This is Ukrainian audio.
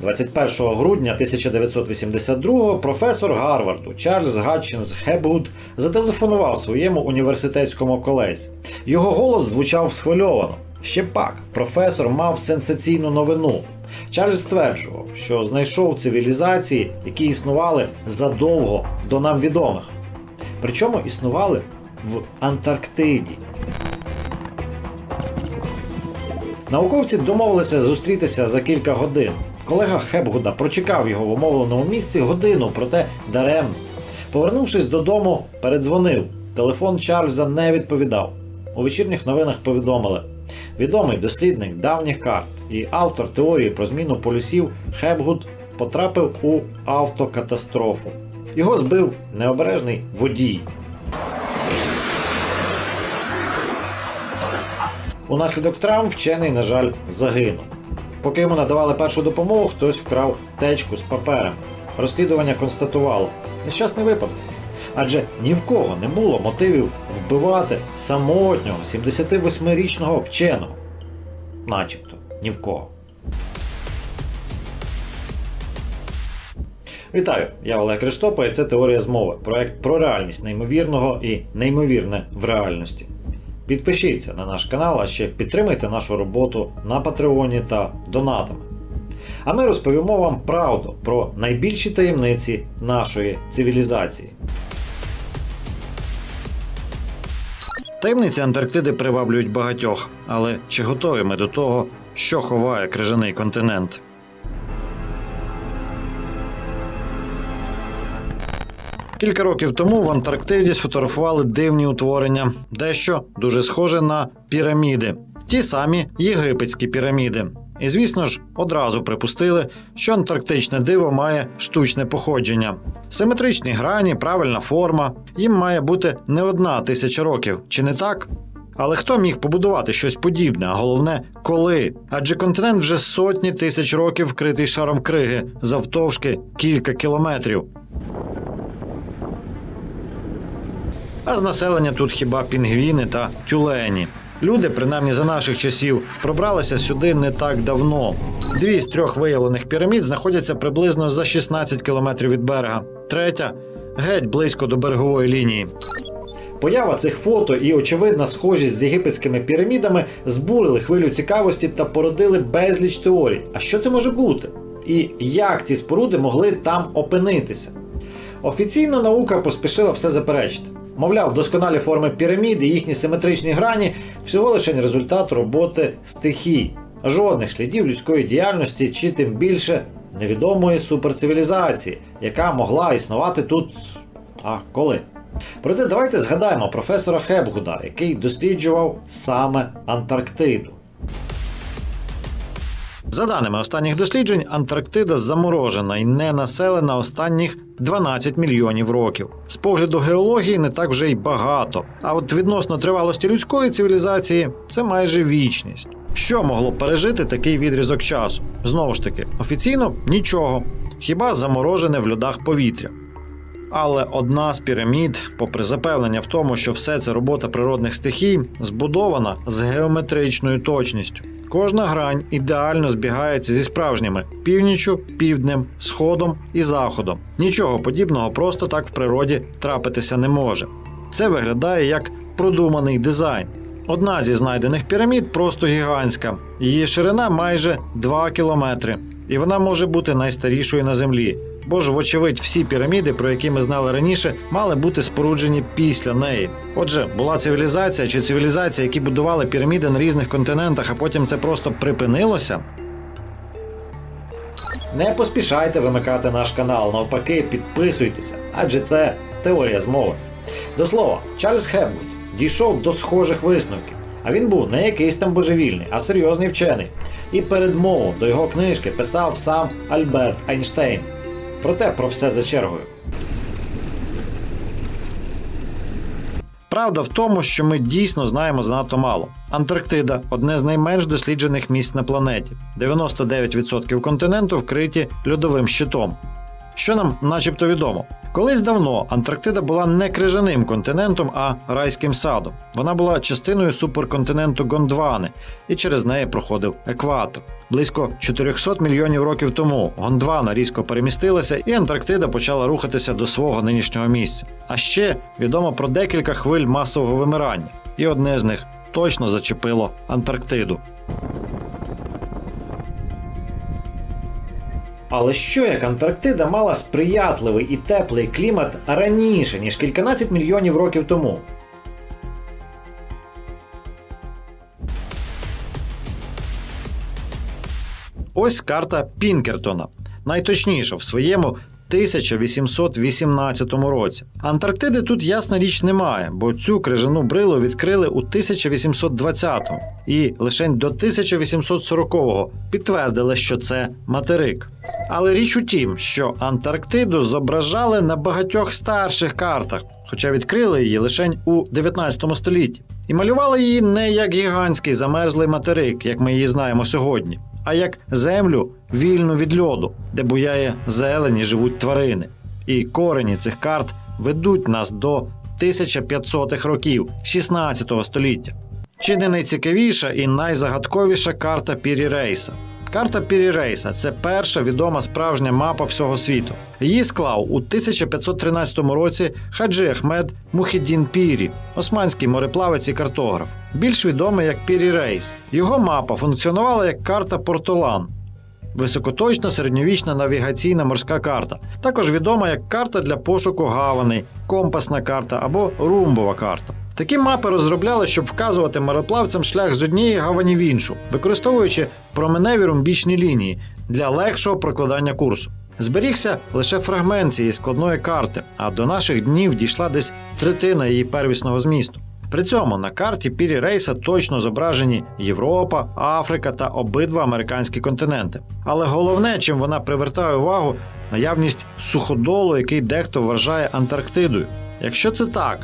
21 грудня 1982 професор Гарварду Чарльз Гатчинс Хебгуд зателефонував своєму університетському колезі. Його голос звучав схвильовано. Ще пак, професор мав сенсаційну новину. Чарльз стверджував, що знайшов цивілізації, які існували задовго до нам відомих. Причому існували в Антарктиді. Науковці домовилися зустрітися за кілька годин. Колега Хепгуда прочекав його в умовленому місці годину, проте даремно. Повернувшись додому, передзвонив. Телефон Чарльза не відповідав. У вечірніх новинах повідомили: відомий дослідник давніх карт і автор теорії про зміну полюсів Хепгуд потрапив у автокатастрофу. Його збив необережний водій. Унаслідок травм вчений, на жаль, загинув. Поки йому надавали першу допомогу, хтось вкрав течку з паперем. Розслідування констатувало нещасний випадок. Адже ні в кого не було мотивів вбивати самотнього 78-річного вченого. Начебто, ні в кого. Вітаю, я Олег Криштопа, і це теорія змови. Проект про реальність неймовірного і неймовірне в реальності. Підпишіться на наш канал, а ще підтримайте нашу роботу на Патреоні та донатами. А ми розповімо вам правду про найбільші таємниці нашої цивілізації. Таємниці Антарктиди приваблюють багатьох, але чи готові ми до того, що ховає крижаний континент? Кілька років тому в Антарктиді сфотографували дивні утворення, дещо дуже схоже на піраміди, ті самі єгипетські піраміди. І звісно ж, одразу припустили, що антарктичне диво має штучне походження. Симетричні грані, правильна форма. Їм має бути не одна тисяча років, чи не так? Але хто міг побудувати щось подібне, а головне, коли? Адже континент вже сотні тисяч років вкритий шаром криги, завтовшки кілька кілометрів. А з населення тут хіба пінгвіни та тюлені. Люди, принаймні за наших часів, пробралися сюди не так давно. Дві з трьох виявлених пірамід знаходяться приблизно за 16 кілометрів від берега, третя геть близько до берегової лінії. Поява цих фото і очевидна схожість з єгипетськими пірамідами збурили хвилю цікавості та породили безліч теорій. А що це може бути? І як ці споруди могли там опинитися? Офіційна наука поспішила все заперечити. Мовляв, досконалі форми пірамід і їхні симетричні грані всього лише результат роботи стихій, жодних слідів людської діяльності чи тим більше невідомої суперцивілізації, яка могла існувати тут. А коли? Проте давайте згадаємо професора Хепгуда, який досліджував саме Антарктиду. За даними останніх досліджень, Антарктида заморожена і не населена останніх 12 мільйонів років. З погляду геології не так вже й багато. А от відносно тривалості людської цивілізації це майже вічність. Що могло пережити такий відрізок часу? Знову ж таки, офіційно нічого, хіба заморожене в льодах повітря. Але одна з пірамід, попри запевнення в тому, що все це робота природних стихій, збудована з геометричною точністю. Кожна грань ідеально збігається зі справжніми північю, півднем, сходом і заходом. Нічого подібного просто так в природі трапитися не може. Це виглядає як продуманий дизайн. Одна зі знайдених пірамід просто гігантська. Її ширина майже 2 кілометри, і вона може бути найстарішою на землі. Бо ж, вочевидь, всі піраміди, про які ми знали раніше, мали бути споруджені після неї. Отже, була цивілізація чи цивілізація, які будували піраміди на різних континентах, а потім це просто припинилося. Не поспішайте вимикати наш канал, навпаки, підписуйтеся, адже це теорія змови. До слова, Чарльз Хепгуд дійшов до схожих висновків. А він був не якийсь там божевільний, а серйозний вчений. І передмову до його книжки писав сам Альберт Айнштейн. Проте про все за чергою. Правда в тому, що ми дійсно знаємо занадто мало. Антарктида одне з найменш досліджених місць на планеті. 99% континенту вкриті льодовим щитом. Що нам начебто відомо? Колись давно Антарктида була не крижаним континентом, а райським садом. Вона була частиною суперконтиненту Гондвани, і через неї проходив екватор. Близько 400 мільйонів років тому Гондвана різко перемістилася, і Антарктида почала рухатися до свого нинішнього місця. А ще відомо про декілька хвиль масового вимирання, і одне з них точно зачепило Антарктиду. Але що як Антарктида мала сприятливий і теплий клімат раніше, ніж кільканадцять мільйонів років тому? Ось карта Пінкертона, найточніша в своєму 1818 році. Антарктиди тут ясна річ немає, бо цю крижану брилу відкрили у 1820-му і лише до 1840-го підтвердили, що це материк. Але річ у тім, що Антарктиду зображали на багатьох старших картах, хоча відкрили її лише у 19 столітті. І малювали її не як гігантський замерзлий материк, як ми її знаємо сьогодні, а як землю вільну від льоду, де буяє зелені живуть тварини. І корені цих карт ведуть нас до 1500-х років 16 століття. Чи не найцікавіша і найзагадковіша карта Пірі Рейса? Карта Пірі Рейса – це перша відома справжня мапа всього світу. Її склав у 1513 році Хаджи Ахмед Мухіддін Пірі, османський мореплавець і картограф, більш відомий як Пірі Рейс. Його мапа функціонувала як карта Портолан, високоточна середньовічна навігаційна морська карта, також відома як карта для пошуку гаваней, компасна карта або румбова карта. Такі мапи розробляли, щоб вказувати мореплавцям шлях з однієї гавані в іншу, використовуючи променеві румбічні лінії для легшого прокладання курсу. Зберігся лише фрагмент цієї складної карти, а до наших днів дійшла десь третина її первісного змісту. При цьому на карті Пірі Рейса точно зображені Європа, Африка та обидва американські континенти. Але головне, чим вона привертає увагу, наявність суходолу, який дехто вважає Антарктидою. Якщо це так,